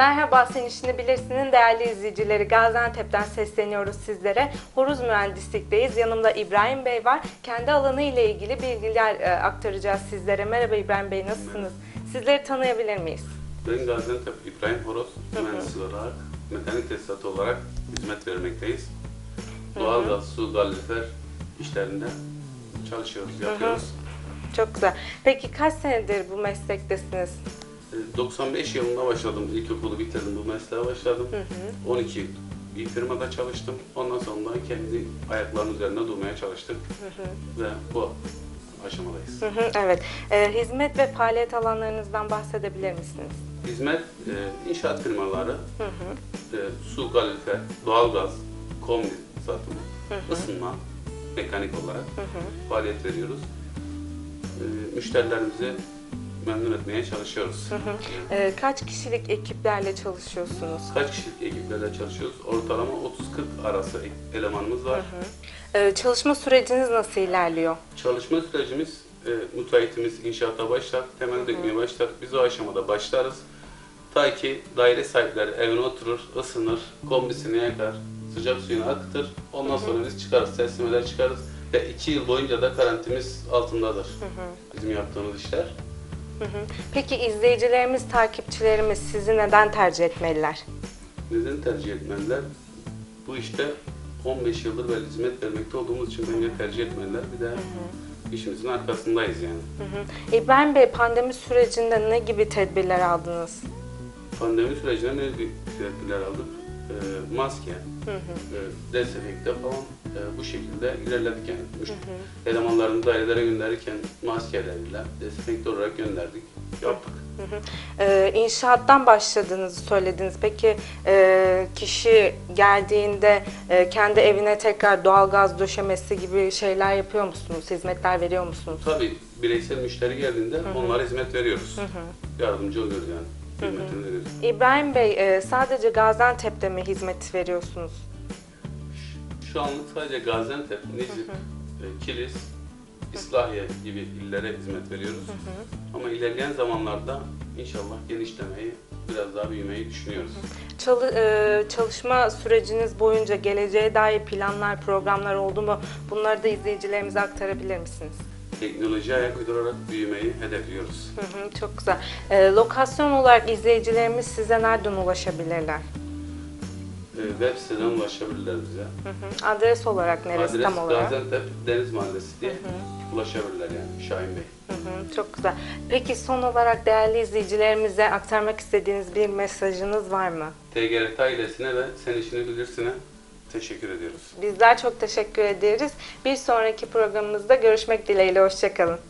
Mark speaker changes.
Speaker 1: Merhaba Sen İşini Bilirsin'in değerli izleyicileri Gaziantep'ten sesleniyoruz sizlere. Horuz Mühendislik'teyiz. Yanımda İbrahim Bey var. Kendi alanı ile ilgili bilgiler e, aktaracağız sizlere. Merhaba İbrahim Bey nasılsınız? Sizleri tanıyabilir miyiz?
Speaker 2: Ben Gaziantep İbrahim Horoz mühendisi olarak, mekanik tesisatı olarak hizmet vermekteyiz. Doğalgaz, su, kalorifer işlerinde çalışıyoruz, yapıyoruz.
Speaker 1: Çok güzel. Peki kaç senedir bu meslektesiniz?
Speaker 2: Ee, 95 yılında başladım, ilkokulu bitirdim, bu mesleğe başladım. 12 yıl bir firmada çalıştım. Ondan sonra kendi ayaklarının üzerinde durmaya çalıştık. Ve bu aşamadayız.
Speaker 1: Hı hı, evet. E, hizmet ve faaliyet alanlarınızdan bahsedebilir misiniz?
Speaker 2: Hizmet, e, inşaat firmaları, e, su, kalorifer, doğalgaz, kombi satımı, ısınma, mekanik olarak faaliyet veriyoruz. E, müşterilerimizi memnun etmeye çalışıyoruz.
Speaker 1: E, kaç kişilik ekiplerle çalışıyorsunuz?
Speaker 2: Kaç kişilik ekiplerle çalışıyoruz? Ortalama 30-40 arası elemanımız var.
Speaker 1: E, çalışma süreciniz nasıl ilerliyor?
Speaker 2: Çalışma sürecimiz, e, müteahhitimiz inşaata başlar, temel dökmeye başlar. Biz o aşamada başlarız. Ta ki daire sahipleri evine oturur, ısınır, kombisini yakar, sıcak suyunu akıtır. Ondan sonra biz çıkarız, teslimeler çıkarız. Ve iki yıl boyunca da garantimiz altındadır. Bizim yaptığımız işler.
Speaker 1: Hı hı. Peki izleyicilerimiz, takipçilerimiz sizi neden tercih etmeliler?
Speaker 2: Neden tercih etmeliler? Bu işte 15 yıldır böyle hizmet vermekte olduğumuz için bence tercih etmeliler. Bir de işimizin arkasındayız yani.
Speaker 1: Hı hı. İbrahim Bey pandemi sürecinde ne gibi tedbirler aldınız?
Speaker 2: Pandemi sürecinde ne gibi tedbirler aldık? Ee, maske, e, dezenfekte falan e, bu şekilde ilerledik yani. Müş- Elemanlarını dairelere gönderirken maskeleriyle dezenfekte olarak gönderdik, yaptık.
Speaker 1: Hı hı. Ee, inşaattan başladığınızı söylediniz. Peki e, kişi geldiğinde e, kendi evine tekrar doğalgaz döşemesi gibi şeyler yapıyor musunuz? Hizmetler veriyor musunuz?
Speaker 2: Tabii bireysel müşteri geldiğinde onlara hizmet veriyoruz. Yardımcı oluyoruz yani. Hizmetini veriyoruz.
Speaker 1: İbrahim Bey e, sadece Gaziantep'te mi hizmet veriyorsunuz?
Speaker 2: Şu anlık sadece Gaziantep, Nizip, e, Kilis, İslahiye gibi illere hizmet veriyoruz. Ama ilerleyen zamanlarda inşallah genişlemeyi, biraz daha büyümeyi düşünüyoruz.
Speaker 1: Çalı- e, çalışma süreciniz boyunca geleceğe dair planlar, programlar oldu mu? Bunları da izleyicilerimize aktarabilir misiniz?
Speaker 2: Teknoloji ayak uydurarak büyümeyi hedefliyoruz.
Speaker 1: Hı hı, çok güzel. E, lokasyon olarak izleyicilerimiz size nereden ulaşabilirler?
Speaker 2: E, web siteden ulaşabilirler bize.
Speaker 1: Hı hı. Adres olarak neresi
Speaker 2: Adres
Speaker 1: tam olarak?
Speaker 2: Gaziantep Deniz Mahallesi diye ulaşabilirler yani Şahin Bey.
Speaker 1: Hı hı, çok güzel. Peki son olarak değerli izleyicilerimize aktarmak istediğiniz bir mesajınız var mı?
Speaker 2: TGRT ailesine ve Sen işini bilirsine teşekkür ediyoruz.
Speaker 1: Bizler çok teşekkür ederiz. Bir sonraki programımızda görüşmek dileğiyle. Hoşçakalın.